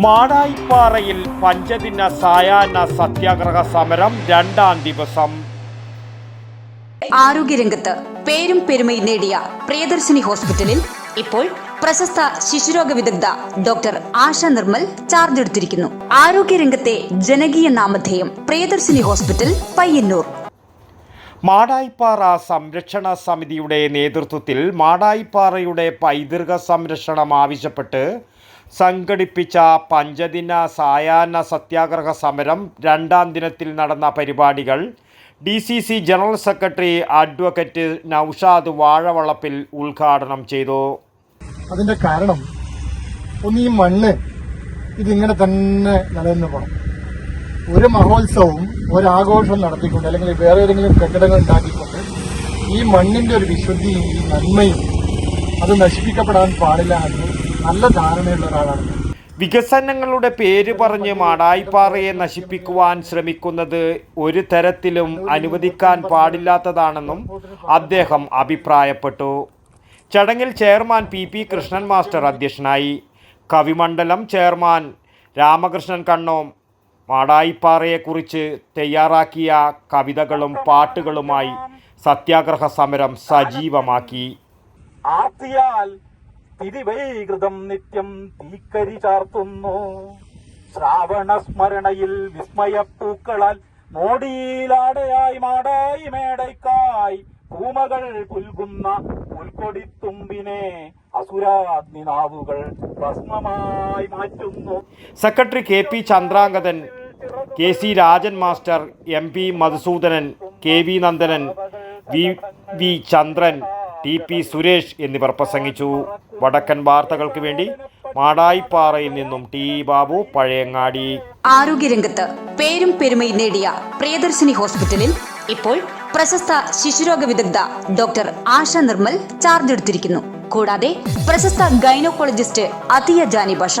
മാടായിപ്പാറയിൽ പഞ്ചദിന സായാഹ്ന സത്യാഗ്രഹ സമരം രണ്ടാം ദിവസം. ആരോഗ്യരംഗത്ത് പേരും പെരുമയും നേടിയ പ്രിയദർശിനി ഹോസ്പിറ്റലിൽ ഇപ്പോൾ പ്രശസ്ത ശിശുരോഗ വിദഗ്ധ ഡോക്ടർ ആശ നിർമ്മൽ ചാർജ് എടുത്തിരിക്കുന്നു. ആരോഗ്യരംഗത്തെ ജനകീയ നാമധേയം പ്രിയദർശിനി ഹോസ്പിറ്റൽ പയ്യന്നൂർ. മാടായിപ്പാറ സംരക്ഷണ സമിതിയുടെ നേതൃത്വത്തിൽ മാടായിപ്പാറയുടെ പൈതൃക സംരക്ഷണം ആവശ്യപ്പെട്ട് സംഘടിപ്പിച്ച പഞ്ചദിന സായാഹ്ന സത്യാഗ്രഹ സമരം രണ്ടാം ദിനത്തിൽ നടന്ന പരിപാടികൾ D C C general secretary advocate Naushad Vazhavalappil ഉദ്ഘാടനം ചെയ്തു. അതിന്റെ കാരണം ഒന്ന് ഈ മണ്ണ് ഇതിങ്ങനെ തന്നെ നിലനിന്ന് പോകണം ഒരു മഹോത്സവവും ഒരാഘോഷം നടത്തിക്കൊണ്ട് അല്ലെങ്കിൽ വേറെ ഏതെങ്കിലും കെട്ടിടങ്ങൾ ഉണ്ടാക്കിക്കൊണ്ട് ഈ മണ്ണിന്റെ ഒരു വിശുദ്ധിയും ഈ നന്മയും അത് നശിപ്പിക്കപ്പെടാൻ പാടില്ല എന്ന് നല്ല ധാരണയുള്ള ഒരാളാണ്. വികസനങ്ങളുടെ പേര് പറഞ്ഞ് മാടായിപ്പാറയെ നശിപ്പിക്കുവാൻ ശ്രമിക്കുന്നത് ഒരു തരത്തിലും അനുവദിക്കാൻ പാടില്ലാത്തതാണെന്നും അദ്ദേഹം അഭിപ്രായപ്പെട്ടു. ചടങ്ങിൽ chairman P P Krishnan master അധ്യക്ഷനായി. കവിമണ്ഡലം ചെയർമാൻ രാമകൃഷ്ണൻ കണ്ണോം മാടായിപ്പാറയെക്കുറിച്ച് തയ്യാറാക്കിയ കവിതകളും പാട്ടുകളുമായി സത്യാഗ്രഹ സമരം സജീവമാക്കി. തിരിവൈകൃതം നിത്യം തീക്കരി ചാർത്തുന്നു. ശ്രാവണസ്മരണയിൽ വിസ്മയപ്പൂക്കളാൽ മോടിയിലാടയായി മാടായി മേടയ്ക്കായി പൂമകൾ പുൽകുന്ന പുൽക്കൊടിത്തുമ്പിനെ അസുരാഗ്നിനാവുകൾ ഭസ്മമായി മാറ്റുന്നു. Secretary K P Chandrangadan K C Rajan master M P Madhusudanan K V Nandanan V V Chandran T P Suresh എന്നിവർ പ്രസംഗിച്ചു. വടക്കൻ വാർത്തകൾക്ക് വേണ്ടി മാടായിപ്പാറയിൽ നിന്നും ടി ബാബു പഴയങ്ങാടി. ആരോഗ്യരംഗത്ത് പേരും പെരുമയും നേടിയ പ്രിയദർശിനി ഹോസ്പിറ്റലിൽ ഇപ്പോൾ പ്രശസ്ത ശിശുരോഗ വിദഗ്ധ ഡോക്ടർ ആശ നിർമ്മൽ ചാർജ് എടുത്തിരിക്കുന്നു. കൂടാതെ പ്രശസ്ത ഗൈനോക്കോളജിസ്റ്റ് അതിയ ജാനി ബഷ